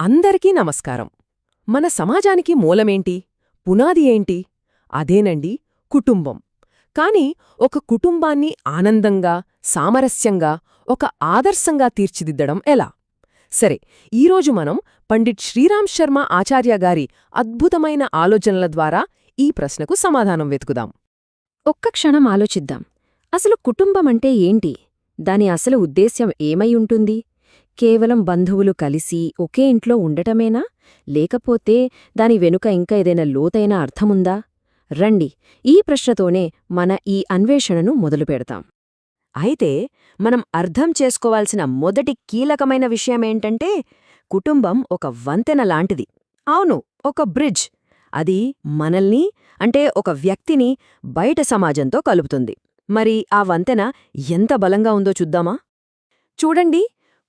అందరికీ నమస్కారం. మన సమాజానికి మూలమేంటి? పునాది ఏంటి? అదేనండి కుటుంబం. కాని ఒక కుటుంబాన్ని ఆనందంగా సామరస్యంగా ఒక ఆదర్శంగా తీర్చిదిద్దడం ఎలా? సరే ఈరోజు మనం పండిట్ శ్రీరామ్ శర్మ ఆచార్య గారి అద్భుతమైన ఆలోచనల ద్వారా ఈ ప్రశ్నకు సమాధానం వెతుకుదాం. ఒక్క క్షణం ఆలోచిద్దాం. అసలు కుటుంబమంటే ఏంటి? దాని అసలు ఉద్దేశ్యం ఏమై ఉంటుంది? కేవలం బంధువులు కలిసి ఒకే ఇంట్లో ఉండటమేనా? లేకపోతే దాని వెనుక ఇంకా ఏదైనా లోతైన అర్థముందా? రండి ఈ ప్రశ్నతోనే మన ఈ అన్వేషణను మొదలుపెడతాం అయితే మనం అర్థం చేసుకోవాల్సిన మొదటి కీలకమైన విషయమేంటంటే కుటుంబం ఒక వంతెన లాంటిది. అవును ఒక బ్రిడ్జ్. అది మనల్ని అంటే ఒక వ్యక్తిని బయట సమాజంతో కలుపుతుంది. మరి ఆ వంతెన ఎంత బలంగా ఉందో చూద్దామా? చూడండి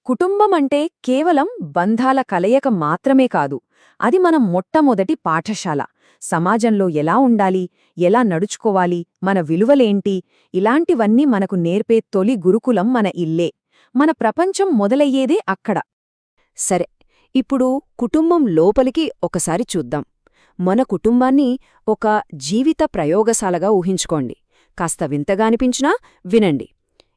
కుటుంబం అంటే కేవలం బంధాల కలయిక మాత్రమే కాదు అది మన మొట్టమొదటి పాఠశాల. సమాజంలో ఎలా ఉండాలి ఎలా నడుచుకోవాలి మన విలువలేంటి ఇలాంటివన్నీ మనకు నేర్పే తొలి గురుకులం మన ఇల్లే. మన ప్రపంచం మొదలయ్యేదే అక్కడ. సరే ఇప్పుడు కుటుంబం లోపలికి ఒకసారి చూద్దాం. మన కుటుంబాన్ని ఒక జీవిత ప్రయోగశాలగా ఊహించుకోండి. కాస్త వింతగా అనిపించినా వినండి.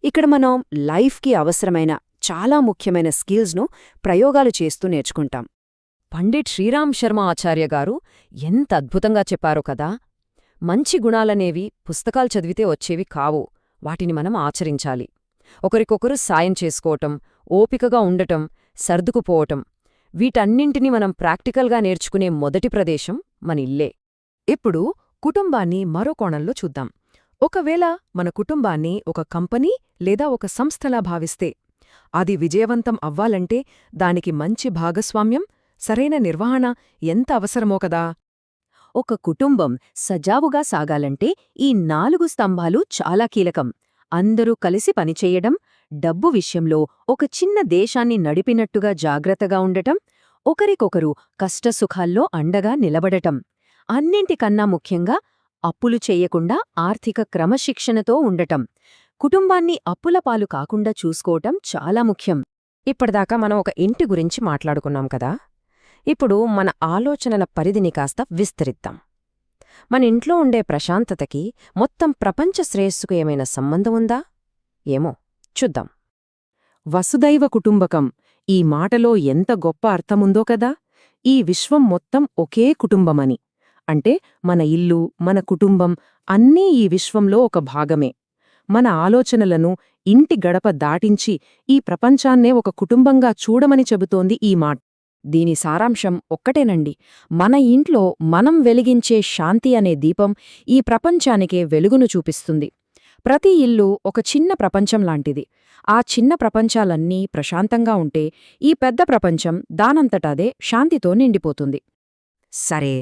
ఇక్కడ మనం లైఫ్కి అవసరమైన చాలా ముఖ్యమైన స్కిల్స్ను ప్రయోగాలు చేస్తూ నేర్చుకుంటాం. పండిట్ శ్రీరామ్ శర్మ ఆచార్య గారు ఎంత అద్భుతంగా చెప్పారో కదా! మంచి గుణాలనేవి పుస్తకాలు చదివితే వచ్చేవి కావు వాటిని మనం ఆచరించాలి. ఒకరికొకరు సాయం చేసుకోవటం ఓపికగా ఉండటం సర్దుకుపోవటం వీటన్నింటినీ మనం ప్రాక్టికల్గా నేర్చుకునే మొదటి ప్రదేశం మన ఇల్లే. ఇప్పుడు కుటుంబాన్ని మరో కోణంలో చూద్దాం. ఒకవేళ మన కుటుంబాన్ని ఒక కంపెనీ లేదా ఒక సంస్థలా భావిస్తే అది విజయవంతం అవ్వాలంటే దానికి మంచి భాగస్వామ్యం సరైన నిర్వహణ ఎంత అవసరమో కదా. ఒక కుటుంబం సజావుగా సాగాలంటే ఈ నాలుగు స్తంభాలు చాలా కీలకం. అందరూ కలిసి పనిచేయడం డబ్బు విషయంలో ఒక చిన్న దేశాన్ని నడిపినట్టుగా జాగ్రత్తగా ఉండటం ఒకరికొకరు కష్టసుఖాల్లో అండగా నిలబడటం. అన్నింటికన్నా ముఖ్యంగా అప్పులు చెయ్యకుండా ఆర్థిక క్రమశిక్షణతో ఉండటం. కుటుంబాన్ని అప్పుల పాలు కాకుండా చూసుకోవటం చాలా ముఖ్యం. ఇప్పటిదాకా మనం ఒక ఇంటి గురించి మాట్లాడుకున్నాం కదా. ఇప్పుడు మన ఆలోచనల పరిధిని కాస్త విస్తరిద్దాం. మన ఇంట్లో ఉండే ప్రశాంతతకి మొత్తం ప్రపంచ శ్రేయస్సుకు ఏమైనా సంబంధం ఉందా? ఏమో చూద్దాం. వసుదైవ కుటుంబకం ఈ మాటలో ఎంత గొప్ప అర్థముందో కదా. ఈ విశ్వం మొత్తం ఒకే కుటుంబమని. అంటే మన ఇల్లు మన కుటుంబం అన్నీ ఈ విశ్వంలో ఒక భాగమే. మన ఆలోచనలను ఇంటి గడప దాటించి ఈ ప్రపంచాన్నే ఒక కుటుంబంగా చూడమని చెబుతోంది ఈ మాట. దీని సారాంశం ఒక్కటేనండి. మన ఇంట్లో మనం వెలిగించే శాంతి అనే దీపం ఈ ప్రపంచానికే వెలుగును చూపిస్తుంది. ప్రతి ఇల్లు ఒక చిన్న ప్రపంచం లాంటిది. ఆ చిన్న ప్రపంచాలన్నీ ప్రశాంతంగా ఉంటే ఈ పెద్ద ప్రపంచం దానంతటాదే శాంతితో నిండిపోతుంది. సరే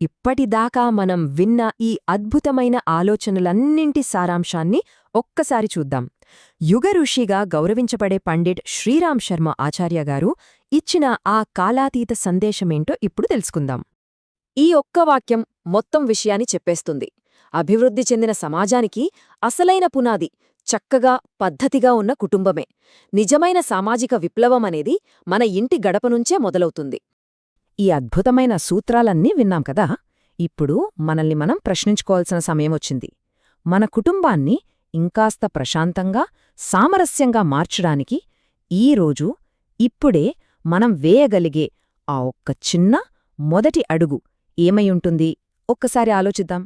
ఇప్పటిదాకా మనం విన్న ఈ అద్భుతమైన ఆలోచనలన్నింటి సారాంశాన్ని ఒక్కసారి చూద్దాం. యుగ ఋషిగా గౌరవించబడే పండిట్ శ్రీరామ్ శర్మ ఆచార్య గారు ఇచ్చిన ఆ కాలాతీత సందేశమేంటో ఇప్పుడు తెలుసుకుందాం. ఈ ఒక్క వాక్యం మొత్తం విషయాన్ని చెప్పేస్తుంది. అభివృద్ధి చెందిన సమాజానికి అసలైన పునాది చక్కగా పద్ధతిగా ఉన్న కుటుంబమే. నిజమైన సామాజిక విప్లవమనేది మన ఇంటి గడప నుంచే మొదలవుతుంది. ఈ అద్భుతమైన సూత్రాలన్నీ విన్నాం కదా? ఇప్పుడు మనల్ని మనం ప్రశ్నించుకోవాల్సిన సమయమొచ్చింది మన కుటుంబాన్ని ఇంకాస్త ప్రశాంతంగా సామరస్యంగా మార్చడానికి ఈరోజు ఇప్పుడే మనం వేయగలిగే ఆ ఒక్క చిన్న మొదటి అడుగు ఏమైంటుంది ఒక్కసారి ఆలోచిద్దాం.